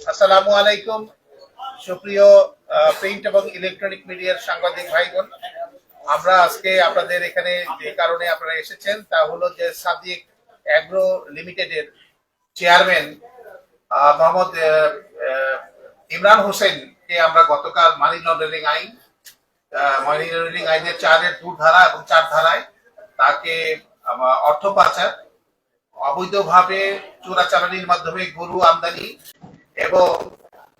আসসালামু আলাইকুম। সুপ্রিয় প্রিন্ট এবং ইলেকট্রনিক মিডিয়ার সাংবাদিক ভাই বোন আমরা আজকে আপনাদের এখানে যে কারণে আপনারা এসেছেন তা হলো যে সাদিক অ্যাগ্রো লিমিটেডের চেয়ারম্যান মোহাম্মদ ইমরান হোসেনকে আমরা গতকাল মানি লন্ডারিং আইন মানি লন্ডারিং আইনের চারের দু ধারা এবং চার ধারায় তাকে অর্থ পাচার, অবৈধভাবে চোরাচালানির মাধ্যমে গরু আমদানি এবং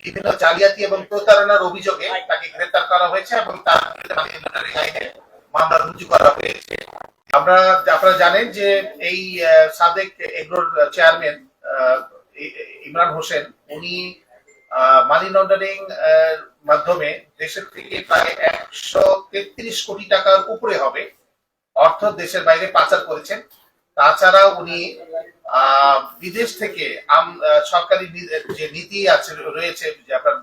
বিভিন্ন জালিয়াতি এবং প্রতারণার অভিযোগে তাকে গ্রেপ্তার করা হয়েছে এবং তার আইনে মামলা রুজু করা হয়েছে। আমরা আপনারা জানেন যে এই সাদেক এগ্রোর চেয়ারম্যান ইমরান হোসেন উনি মানি লন্ডারিং মাধ্যমে দেশের থেকে প্রায় একশো তেত্রিশ কোটি টাকার উপরে হবে অর্থ দেশের বাইরে পাচার করেছেন। তাছাড়া উনি বিদেশ থেকে সরকারি যে নীতি আছে, রয়েছে যে আপনার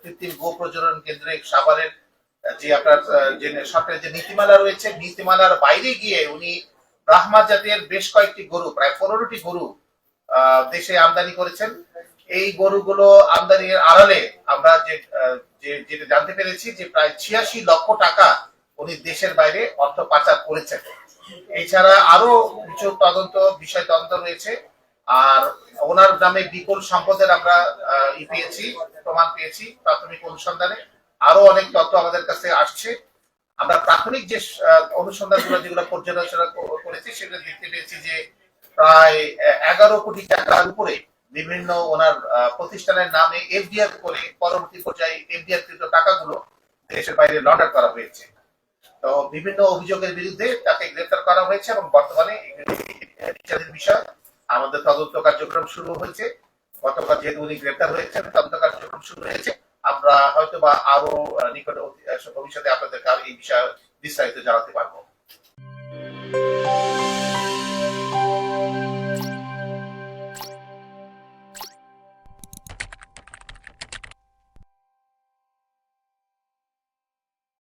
কৃত্রিম গো প্রজনন কেন্দ্রে সাভারের যে আপনার যে সরকারের যে নীতিমালা রয়েছে, নীতিমালার বাইরে গিয়ে উনি ব্রাহ্মা জাতের বেশ কয়েকটি গরু, প্রায় পনেরোটি গরু দেশে আমদানি করেছেন। এই গরুগুলো আমদানির আড়ালে আমরা যে, যেটা জানতে পেরেছি যে প্রায় ছিয়াশি লক্ষ টাকা উনি দেশের বাইরে অর্থ পাচার করেছেন। এছাড়া আরও কিছু তদন্ত, বিষয় তদন্ত রয়েছে। আর ওনার নামে বিপুল সম্পদের আমরা ই পেয়েছি, প্রমাণ পেয়েছি প্রাথমিক অনুসন্ধানে। আরও অনেক তথ্য আমাদের কাছে আসছে। আমরা প্রাথমিক যে অনুসন্ধানগুলো যেগুলো পর্যালোচনা করেছি, সেগুলো দেখতে পেয়েছি যে প্রায় এগারো কোটি টাকার উপরে বিভিন্ন ওনার প্রতিষ্ঠানের নামে এফডিআর করে পরবর্তী পর্যায়ে এফডিআর কৃত টাকাগুলো দেশের বাইরে লন্ডার করা হয়েছে। তো বিভিন্ন অভিযোগের বিরুদ্ধে তাকে গ্রেফতার করা হয়েছে এবং বর্তমানে বিচারের বিষয়। আমাদের তদন্ত কার্যক্রম শুরু হয়েছে। গতকাল যেহেতু উনি গ্রেপ্তার হয়েছেন, তদন্ত কার্যক্রম শুরু হয়েছে। আমরা হয়তো বা আরও নিকট ভবিষ্যতে আপনাদেরকে এই বিষয়ে বিস্তারিত জানাতে পারব।